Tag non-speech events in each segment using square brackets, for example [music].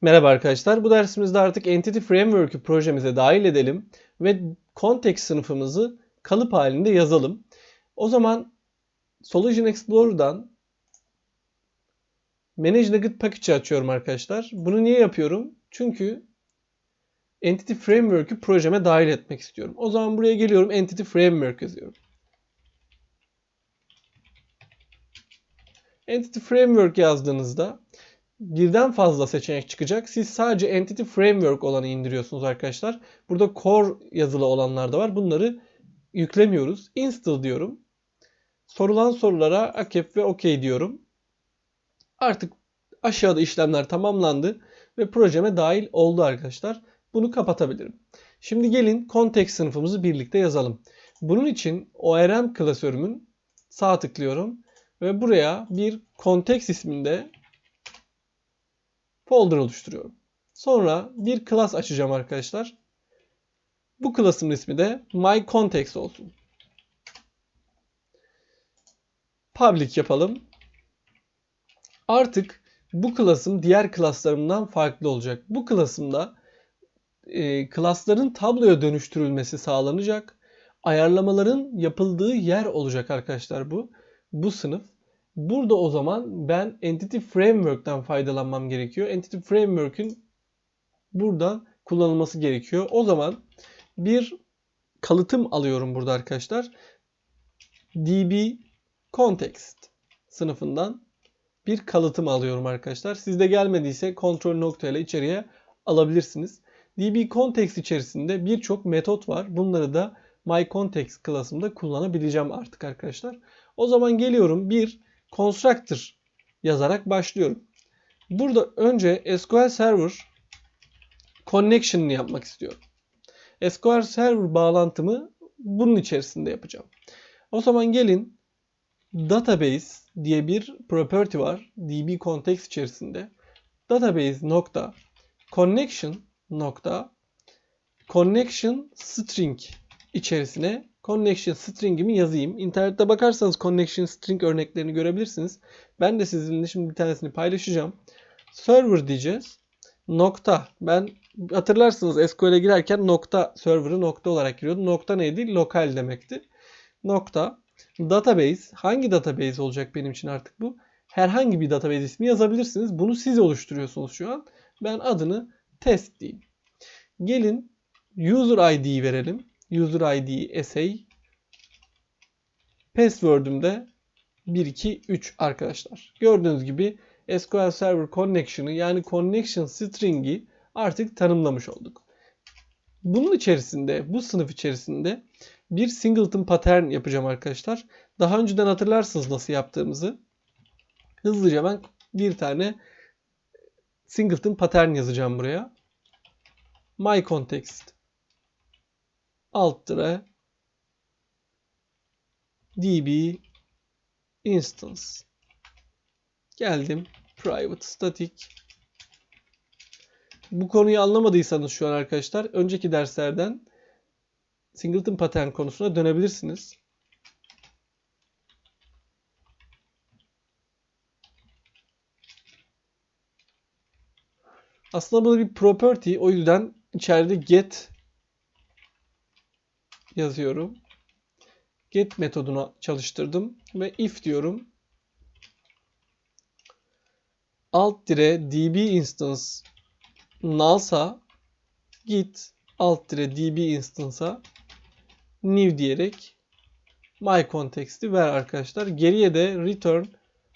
Merhaba arkadaşlar. Bu dersimizde artık Entity Framework'ü projemize dahil edelim ve context sınıfımızı kalıp halinde yazalım. O zaman Solution Explorer'dan Manage Nugget Package'i açıyorum arkadaşlar. Bunu niye yapıyorum? Çünkü Entity Framework'ü projeme dahil etmek istiyorum. O zaman buraya geliyorum Entity Framework yazıyorum. Entity Framework yazdığınızda birden fazla seçenek çıkacak. Siz sadece Entity Framework olanı indiriyorsunuz arkadaşlar. Burada Core yazılı olanlar da var. Bunları yüklemiyoruz. Install diyorum. Sorulan sorulara akep ve OK diyorum. Artık aşağıda işlemler tamamlandı ve projeme dahil oldu arkadaşlar. Bunu kapatabilirim. Şimdi gelin context sınıfımızı birlikte yazalım. Bunun için ORM klasörümün sağ tıklıyorum ve buraya bir context isminde folder oluşturuyorum. Sonra bir class açacağım arkadaşlar. Bu class'ın ismi de my context olsun. Public yapalım. Artık bu class'ım diğer class'larımdan farklı olacak. Bu class'ımda e, class'ların tabloya dönüştürülmesi sağlanacak. Ayarlamaların yapıldığı yer olacak arkadaşlar bu. Bu sınıf. Burada o zaman ben Entity Framework'ten faydalanmam gerekiyor. Entity Framework'ün buradan kullanılması gerekiyor. O zaman bir kalıtım alıyorum burada arkadaşlar. DB Context sınıfından bir kalıtım alıyorum arkadaşlar. Sizde gelmediyse kontrol noktayla içeriye alabilirsiniz. DB Context içerisinde birçok metot var. Bunları da My Context klasımda kullanabileceğim artık arkadaşlar. O zaman geliyorum bir constructor yazarak başlıyorum. Burada önce SQL Server connection'ını yapmak istiyorum. SQL Server bağlantımı bunun içerisinde yapacağım. O zaman gelin database diye bir property var DB context içerisinde. Database nokta connection nokta connection string içerisine connection string'imi yazayım. İnternette bakarsanız connection string örneklerini görebilirsiniz. Ben de sizinle şimdi bir tanesini paylaşacağım. Server diyeceğiz. Nokta. Ben hatırlarsınız SQL'e girerken nokta server'ı nokta olarak giriyordum. Nokta neydi? Lokal demekti. Nokta. Database. Hangi database olacak benim için artık bu? Herhangi bir database ismi yazabilirsiniz. Bunu siz oluşturuyorsunuz şu an. Ben adını test diyeyim. Gelin user ID'yi verelim. User ID SA Password'üm de 1 2 3 arkadaşlar. Gördüğünüz gibi SQL Server Connection'ı yani connection string'i artık tanımlamış olduk. Bunun içerisinde, bu sınıf içerisinde bir singleton pattern yapacağım arkadaşlar. Daha önceden hatırlarsınız nasıl yaptığımızı. Hızlıca ben bir tane singleton pattern yazacağım buraya. My context alt tire db instance geldim private static bu konuyu anlamadıysanız şu an arkadaşlar önceki derslerden singleton pattern konusuna dönebilirsiniz. Aslında bu bir property. O yüzden içeride get yazıyorum. Get metodunu çalıştırdım ve if diyorum. Alt dire db instance nullsa git alt dire db instance'a new diyerek my context'i ver arkadaşlar. Geriye de return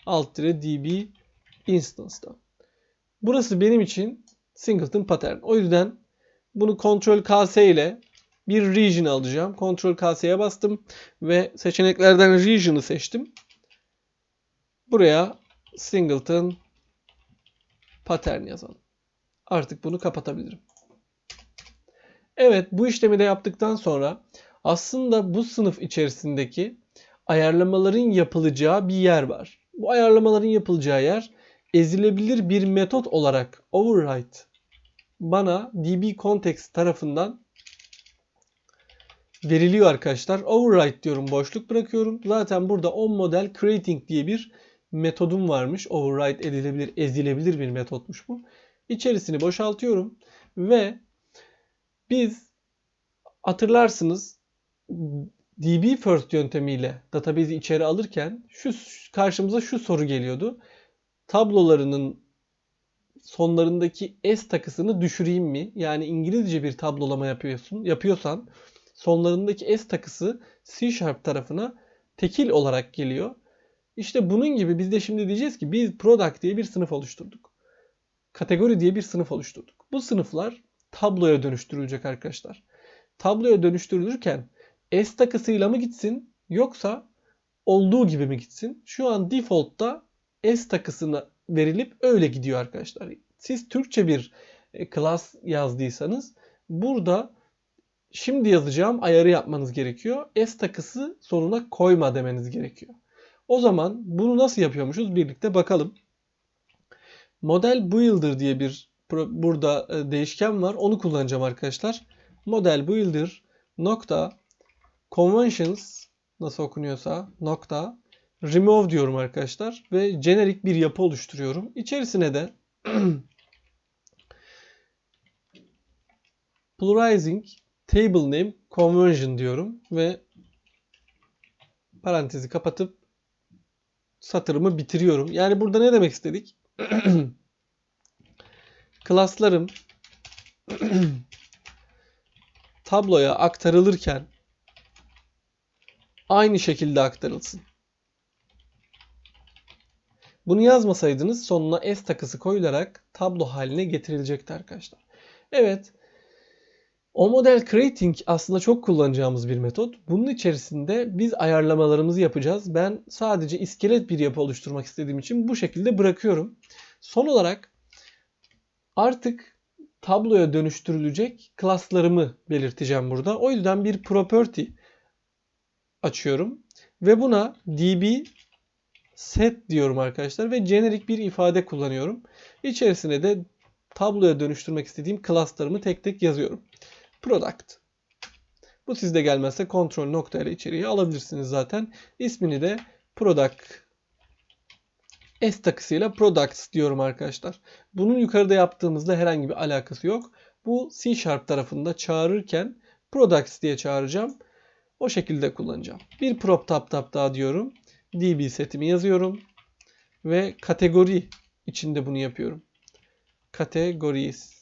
alt dire db instance'da. Burası benim için singleton pattern. O yüzden bunu Ctrl KS ile bir region alacağım. Ctrl KS'ye bastım ve seçeneklerden region'ı seçtim. Buraya singleton pattern yazalım. Artık bunu kapatabilirim. Evet bu işlemi de yaptıktan sonra aslında bu sınıf içerisindeki ayarlamaların yapılacağı bir yer var. Bu ayarlamaların yapılacağı yer ezilebilir bir metot olarak override bana db context tarafından veriliyor arkadaşlar. Override diyorum boşluk bırakıyorum. Zaten burada on model creating diye bir metodum varmış. Override edilebilir, ezilebilir bir metotmuş bu. İçerisini boşaltıyorum ve biz hatırlarsınız DB first yöntemiyle database'i içeri alırken şu karşımıza şu soru geliyordu. Tablolarının sonlarındaki s takısını düşüreyim mi? Yani İngilizce bir tablolama yapıyorsun, yapıyorsan sonlarındaki s takısı C Sharp tarafına tekil olarak geliyor. İşte bunun gibi biz de şimdi diyeceğiz ki biz product diye bir sınıf oluşturduk. Kategori diye bir sınıf oluşturduk. Bu sınıflar tabloya dönüştürülecek arkadaşlar. Tabloya dönüştürülürken S takısıyla mı gitsin yoksa olduğu gibi mi gitsin? Şu an default'ta S takısına verilip öyle gidiyor arkadaşlar. Siz Türkçe bir class yazdıysanız burada şimdi yazacağım ayarı yapmanız gerekiyor. S takısı sonuna koyma demeniz gerekiyor. O zaman bunu nasıl yapıyormuşuz birlikte bakalım. Model builder diye bir burada değişken var. Onu kullanacağım arkadaşlar. Model builder nokta conventions nasıl okunuyorsa nokta remove diyorum arkadaşlar ve generic bir yapı oluşturuyorum. İçerisine de [clears throat] pluralizing table name conversion diyorum ve parantezi kapatıp satırımı bitiriyorum. Yani burada ne demek istedik? [clears throat] Klaslarım [clears throat] tabloya aktarılırken aynı şekilde aktarılsın. Bunu yazmasaydınız sonuna S takısı koyularak tablo haline getirilecekti arkadaşlar. Evet. O model creating aslında çok kullanacağımız bir metot. Bunun içerisinde biz ayarlamalarımızı yapacağız. Ben sadece iskelet bir yapı oluşturmak istediğim için bu şekilde bırakıyorum. Son olarak artık tabloya dönüştürülecek klaslarımı belirteceğim burada. O yüzden bir property açıyorum ve buna db set diyorum arkadaşlar ve generic bir ifade kullanıyorum. İçerisine de tabloya dönüştürmek istediğim klaslarımı tek tek yazıyorum. Product. Bu sizde gelmezse kontrol nokta ile içeriye alabilirsiniz zaten. İsmini de product S takısıyla products diyorum arkadaşlar. Bunun yukarıda yaptığımızda herhangi bir alakası yok. Bu C Sharp tarafında çağırırken products diye çağıracağım. O şekilde kullanacağım. Bir prop tap tap daha diyorum. DB setimi yazıyorum. Ve kategori içinde bunu yapıyorum. Categories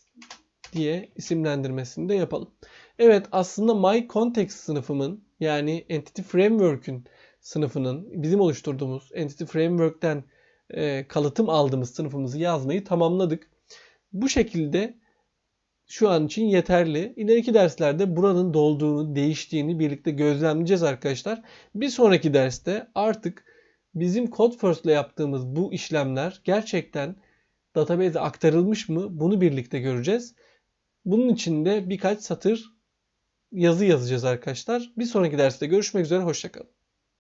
diye isimlendirmesini de yapalım. Evet aslında My Context sınıfımın yani Entity Framework'ün sınıfının bizim oluşturduğumuz Entity Framework'ten e, kalıtım aldığımız sınıfımızı yazmayı tamamladık. Bu şekilde şu an için yeterli. İleriki derslerde buranın dolduğunu, değiştiğini birlikte gözlemleyeceğiz arkadaşlar. Bir sonraki derste artık bizim Code First ile yaptığımız bu işlemler gerçekten database'e aktarılmış mı bunu birlikte göreceğiz. Bunun için de birkaç satır yazı yazacağız arkadaşlar. Bir sonraki derste görüşmek üzere. Hoşçakalın.